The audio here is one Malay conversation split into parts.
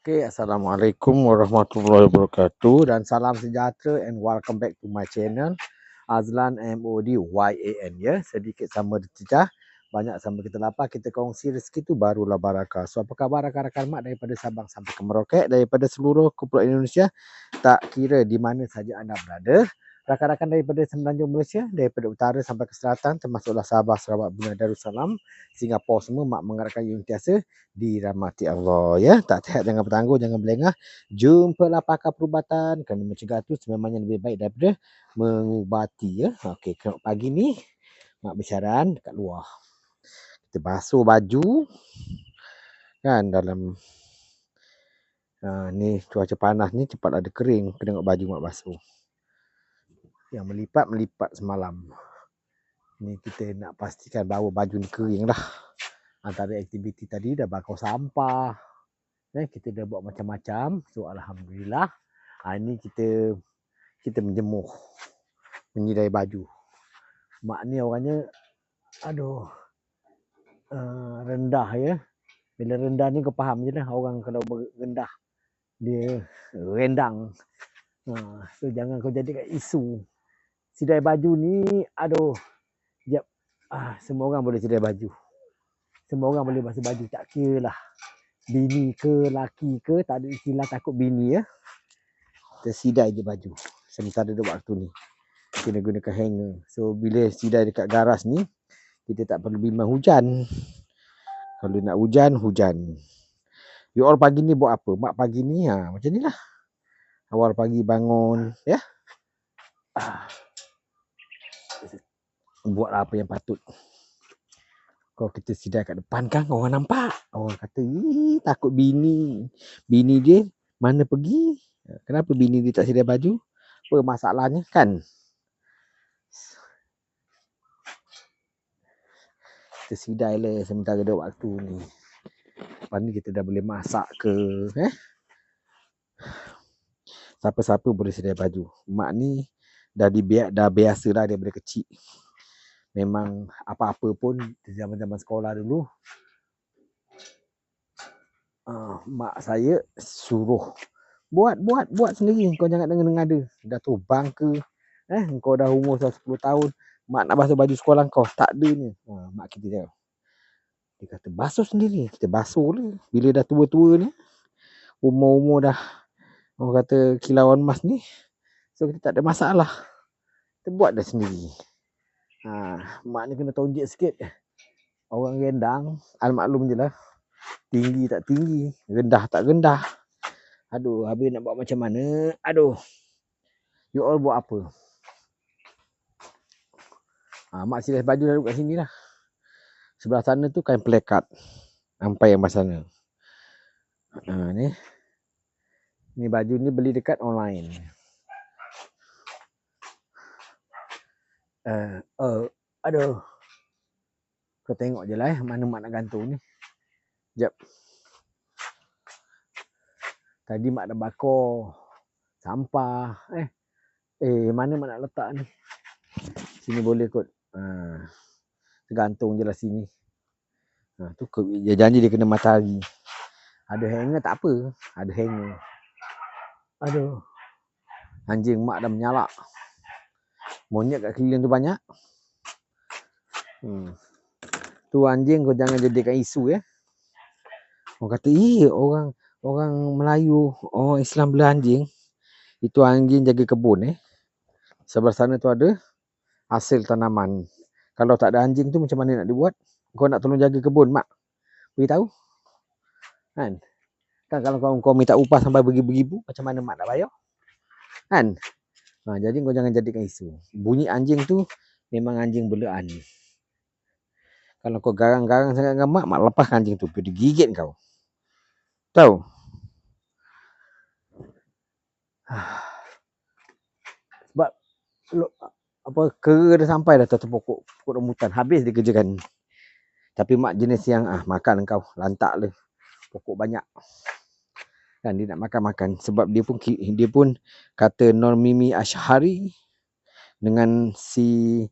Okay, Assalamualaikum warahmatullahi wabarakatuh dan salam sejahtera and welcome back to my channel Azlan MOD YAN ya. Sedikit sama tercecah, banyak sama kita lapar, kita kongsi rezeki tu barulah barakah. So apa khabar rakan-rakan mak daripada Sabang sampai ke Merauke, daripada seluruh kepulauan Indonesia, tak kira di mana saja anda berada rakan-rakan daripada Semenanjung Malaysia, daripada utara sampai ke selatan, termasuklah Sabah, Sarawak, Brunei Darussalam, Singapura semua mak mengharapkan tiasa dirahmati Allah ya. Tak sihat jangan bertangguh, jangan berlengah. Jumpalah pakar perubatan kerana mencegah tu sememangnya lebih baik daripada mengubati ya. Okey, pagi ni mak bersiaran dekat luar. Kita basuh baju kan dalam uh, ni cuaca panas ni cepat ada kering tengok baju mak basuh yang melipat melipat semalam. Ni kita nak pastikan bahawa baju ni kering lah. Antara aktiviti tadi dah bakar sampah. Eh, kita dah buat macam-macam. So Alhamdulillah. Ha, ni kita kita menjemuh. Menyidai baju. Mak ni orangnya aduh uh, rendah ya. Bila rendah ni kau faham je lah orang kalau rendah dia rendang. Ha, so jangan kau jadikan isu sidai baju ni aduh. Jap. Ah semua orang boleh sidai baju. Semua orang boleh basuh baju tak kira lah bini ke laki ke tak ada istilah takut bini ya. Tersidai je baju. Sementara dia waktu ni. Kena gunakan hanger. So bila sidai dekat garas ni kita tak perlu bimbang hujan. Kalau nak hujan hujan. You all pagi ni buat apa? Mak pagi ni ha macam ni lah. Awal pagi bangun ya. Ah buat apa yang patut. Kalau kita sidai kat depan kan orang nampak. Orang kata, takut bini. Bini dia mana pergi? Kenapa bini dia tak sidai baju? Apa masalahnya kan? Kita sidai lah sementara ada waktu ni. Lepas ni kita dah boleh masak ke? Eh? Siapa-siapa boleh sidai baju. Mak ni dah, dibiak, dah biasa dah daripada kecil memang apa-apa pun zaman-zaman sekolah dulu uh, mak saya suruh buat buat buat sendiri. Kau jangan dengar dengar ada dah tu ke? Eh kau dah umur dah 10 tahun. Mak nak basuh baju sekolah kau. Tak ada ni. Uh, mak kita dia dia kata basuh sendiri. Kita basuh lah. Bila dah tua-tua ni umur-umur dah orang kata kilauan emas ni so kita tak ada masalah. Kita buat dah sendiri Ha, mak ni kena tonjek sikit. Orang rendang, al-maklum je lah. Tinggi tak tinggi, rendah tak rendah. Aduh, habis nak buat macam mana? Aduh. You all buat apa? Ha, mak silap baju duduk kat sini lah. Sebelah sana tu kain plekat. Sampai yang sana. Ha, ni. Ni baju ni beli dekat online. Uh, uh, aduh. Kau tengok je lah eh, mana mak nak gantung ni. Jap. Tadi mak dah bakar sampah. Eh, eh mana mak nak letak ni? Sini boleh kot. Uh, tergantung je lah sini. Uh, tu dia janji dia kena matahari. Ada hanger tak apa. Ada hanger. Aduh. Anjing mak dah menyalak. Monyet kat keliling tu banyak. Hmm. Tu anjing kau jangan jadikan isu ya. Orang kata, "Eh, orang orang Melayu, orang Islam bela anjing." Itu anjing jaga kebun eh. Sebelah sana tu ada hasil tanaman. Kalau tak ada anjing tu macam mana nak dibuat? Kau nak tolong jaga kebun, mak. Beritahu. Kan? Kan kalau kau, kau minta upah sampai beribu-ribu, macam mana mak nak bayar? Kan? Ha, jadi kau jangan jadikan isu. Bunyi anjing tu memang anjing belaan. Kalau kau garang-garang sangat dengan mak, mak lepas anjing tu. Pergi gigit kau. Tahu? Sebab lo, apa kera dah sampai dah atas pokok, pokok rambutan. Habis dia kerjakan. Tapi mak jenis yang ah makan kau. Lantak le. Pokok banyak kan dia nak makan-makan sebab dia pun dia pun kata Nur Mimi Ashari dengan si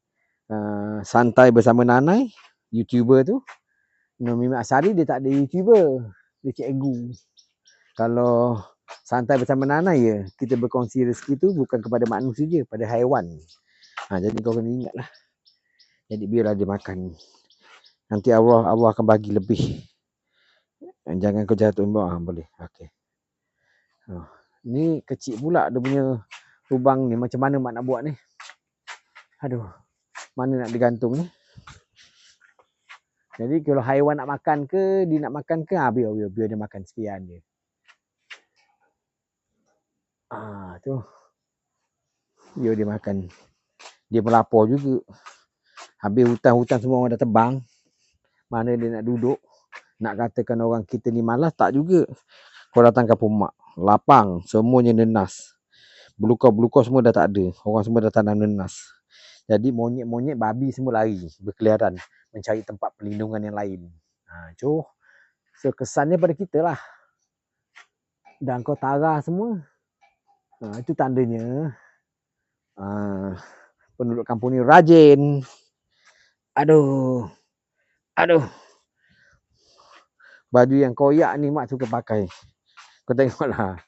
uh, santai bersama Nanai YouTuber tu Nur Mimi Ashari dia tak ada YouTuber dia cikgu kalau santai bersama Nana ya, kita berkongsi rezeki tu bukan kepada manusia je, pada haiwan. Ha, jadi kau kena ingat lah. Jadi biarlah dia makan. Nanti Allah Allah akan bagi lebih. Jangan kau jatuh ha, boleh. Okey. Ha. Ni kecil pula dia punya lubang ni. Macam mana mak nak buat ni? Aduh. Mana nak digantung ni? Jadi kalau haiwan nak makan ke, dia nak makan ke, ha, biar, biar, biar dia makan sekian dia. Ah tu. Biar dia makan. Dia melapor juga. Habis hutan-hutan semua orang dah tebang. Mana dia nak duduk. Nak katakan orang kita ni malas, tak juga. Kau datang ke mak. Lapang. Semuanya nenas. Belukar-belukar semua dah tak ada. Orang semua dah tanam nenas. Jadi monyet-monyet babi semua lari. Berkeliaran. Mencari tempat perlindungan yang lain. Ha, cuh. So kesannya pada kita lah. Dan kau tarah semua. Ha, itu tandanya. Ha, penduduk kampung ni rajin. Aduh. Aduh. Baju yang koyak ni mak suka pakai. Kau tengoklah.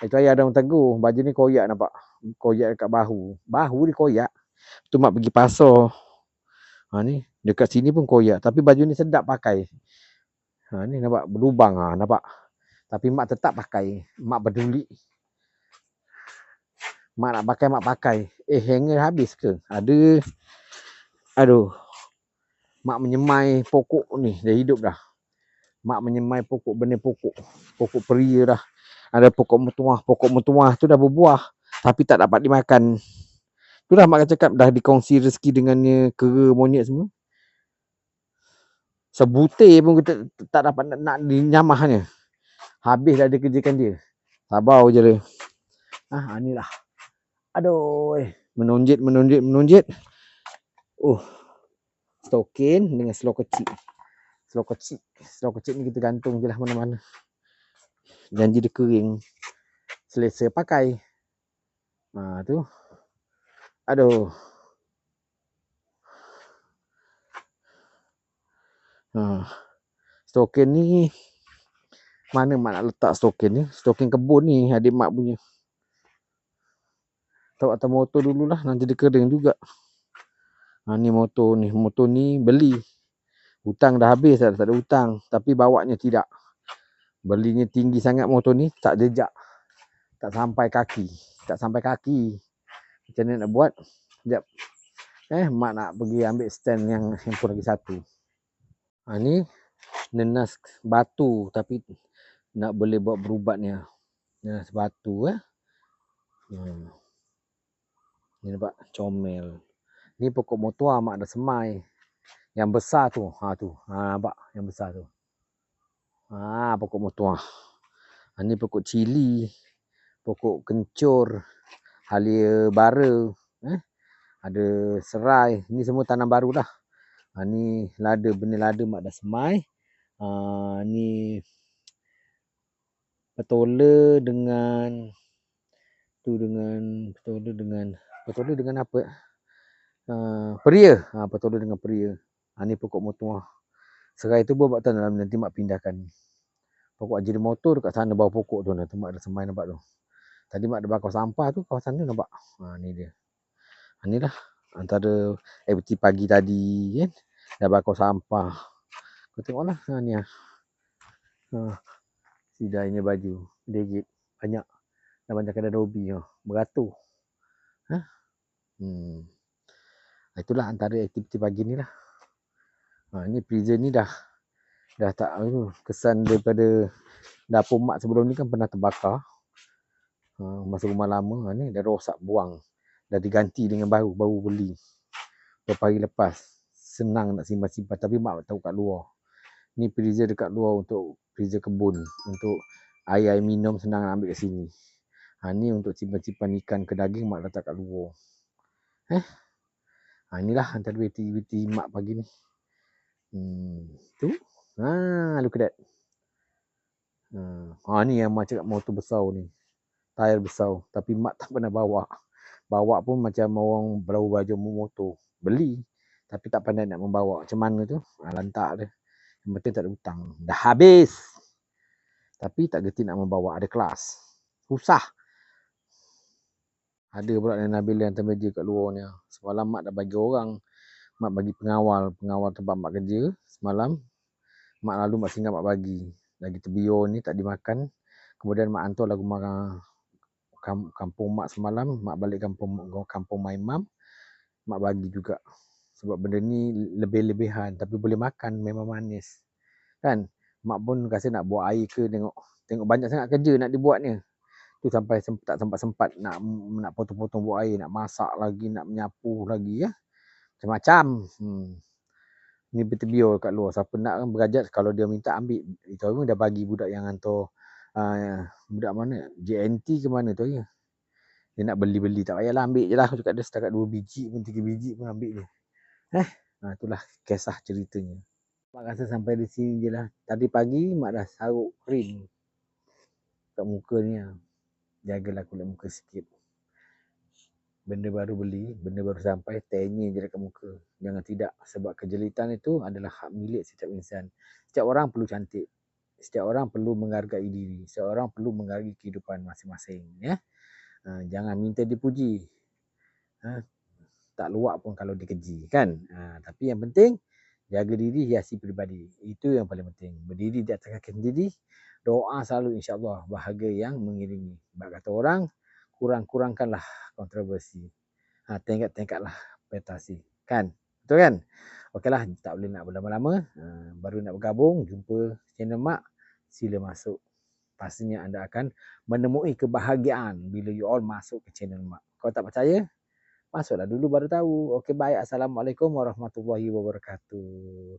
Itu ayah ada orang tegur. Baju ni koyak nampak. Koyak dekat bahu. Bahu ni koyak. Tu mak pergi pasar. Ha ni. Dekat sini pun koyak. Tapi baju ni sedap pakai. Ha ni nampak berlubang ha, nampak. Tapi mak tetap pakai. Mak peduli. Mak nak pakai, mak pakai. Eh, hanger habis ke? Ada. Aduh. Mak menyemai pokok ni. Dah hidup dah. Mak menyemai pokok benih pokok. Pokok peria dah. Ada pokok mutuah. Pokok mutuah tu dah berbuah. Tapi tak dapat dimakan. Tu dah mak cakap dah dikongsi rezeki dengannya kera monyet semua. Sebutir pun kita tak dapat nak, nak dinyamahnya. Habis dah dia kerjakan dia. Sabar je dia. Ah, inilah. Aduh, menonjit, menonjit, menonjit. Uh, stokin dengan slow kecil. Slow kecil. Slow kecil ni kita gantung je lah mana-mana. Janji dia kering. Selesa pakai. Ha tu. Aduh. Ha. Stokin ni mana mak nak letak stokin ni? Stokin kebun ni adik mak punya. Tahu atas motor dululah nanti dia kering juga. Ha, ni motor ni. Motor ni beli. Hutang dah habis dah. Tak ada hutang. Tapi bawanya tidak. Belinya tinggi sangat motor ni. Tak jejak. Tak sampai kaki. Tak sampai kaki. Macam mana nak buat? Sekejap. Eh, mak nak pergi ambil stand yang handphone lagi satu. Ha, ni nenas batu. Tapi nak boleh buat berubatnya. Nenas batu eh. Hmm. Ni nampak comel. Ni pokok motua mak dah semai. Yang besar tu. Ha tu. Ha nampak yang besar tu. Ha pokok motua. Ha, ni pokok cili. Pokok kencur. Halia bara. Eh? Ada serai. Ni semua tanam baru dah. Ha, ni lada. Benih lada mak dah semai. Ha, ni petola dengan tu dengan petola dengan petola dengan apa? Uh, peria. Ha, petoleh dengan peria. Ha, ni pokok motor. Serai tu tak dalam nanti mak pindahkan. Pokok ajil motor dekat sana bawah pokok tu nanti mak ada semai nampak tu. Tadi mak ada bakar sampah tu kawasan tu nampak. Ha, ni dia. Ha, ni lah antara aktiviti pagi tadi kan. Dah bakar sampah. Kau tengoklah. Ha, ni lah. Ha. Sidainya baju. Legit. Banyak. Dah banyak ada dobi. Ha. Beratur. Ha? Hmm. Itulah antara aktiviti pagi ni lah. Ha, ni prison ni dah dah tak uh, kesan daripada dapur mak sebelum ni kan pernah terbakar. Ha, masa rumah lama ha, ni dah rosak buang. Dah diganti dengan baru, baru beli. Beberapa hari lepas. Senang nak simpan-simpan tapi mak tahu kat luar. Ni freezer dekat luar untuk freezer kebun. Untuk air-air minum senang nak ambil kat sini. Ha, ni untuk simpan-simpan ikan ke daging mak letak kat luar. Eh? Ha, inilah antara aktiviti mak pagi ni. Hmm, tu. Ha, look at that. Ha, ha ni yang mak cakap motor besar ni. Tayar besar. Tapi mak tak pernah bawa. Bawa pun macam orang berau baju motor. Beli. Tapi tak pandai nak membawa. Macam mana tu? Ha, lantak dia. Yang penting tak ada hutang. Dah habis. Tapi tak gerti nak membawa, ada kelas. Susah. Ada pula yang Nabil yang termeja kat luar ni. Semalam mak dah bagi orang. Mak bagi pengawal, pengawal tempat mak kerja. Semalam, mak lalu mak singgah mak bagi. Lagi terbiur ni tak dimakan. Kemudian mak hantar lagu marah kampung mak semalam, mak balik kampung kampung my mum, mak bagi juga. Sebab benda ni lebih-lebihan tapi boleh makan memang manis. Kan? Mak pun rasa nak buat air ke tengok tengok banyak sangat kerja nak dibuat ni tu sampai tak sempat sempat nak nak potong-potong buat air, nak masak lagi, nak menyapu lagi ya. Macam-macam. Hmm. Ni bertebiur kat luar. Siapa nak kan berajat kalau dia minta ambil. Itu pun dah bagi budak yang hantar uh, budak mana? JNT ke mana tu ya. Dia nak beli-beli tak payahlah ambil je lah. Cakap dia setakat dua biji pun tiga biji pun ambil je. Eh, nah, itulah kisah ceritanya. Mak rasa sampai di sini je lah. Tadi pagi mak dah saruk krim kat muka ni lah jagalah kulit muka sikit. Benda baru beli, benda baru sampai, tanya je dekat muka. Jangan tidak. Sebab kejelitan itu adalah hak milik setiap insan. Setiap orang perlu cantik. Setiap orang perlu menghargai diri. Setiap orang perlu menghargai kehidupan masing-masing. Ya? Ha, jangan minta dipuji. Ha, tak luak pun kalau dikeji. Kan? Ha, tapi yang penting, jaga diri, hiasi pribadi. Itu yang paling penting. Berdiri di atas kaki sendiri, doa selalu insyaAllah bahagia yang mengiringi. Sebab kata orang, kurang-kurangkanlah kontroversi. Ha, tingkat-tingkatlah petasi. Kan? Betul kan? Okeylah, tak boleh nak berlama-lama. Ha, baru nak bergabung, jumpa channel Mak, sila masuk. Pastinya anda akan menemui kebahagiaan bila you all masuk ke channel Mak. Kalau tak percaya, masuklah dulu baru tahu. Okey, baik. Assalamualaikum warahmatullahi wabarakatuh.